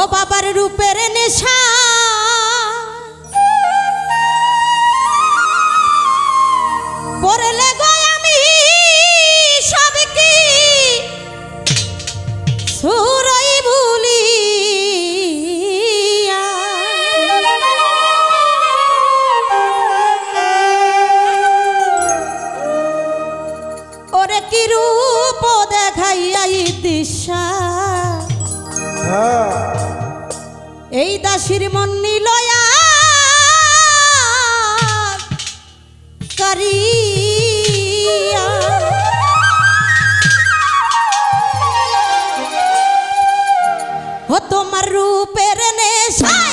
ও বাবার রূপের নেশা। এই দাসির মন নিলয়া করিয়া। ও তোমার রূপের নেশায়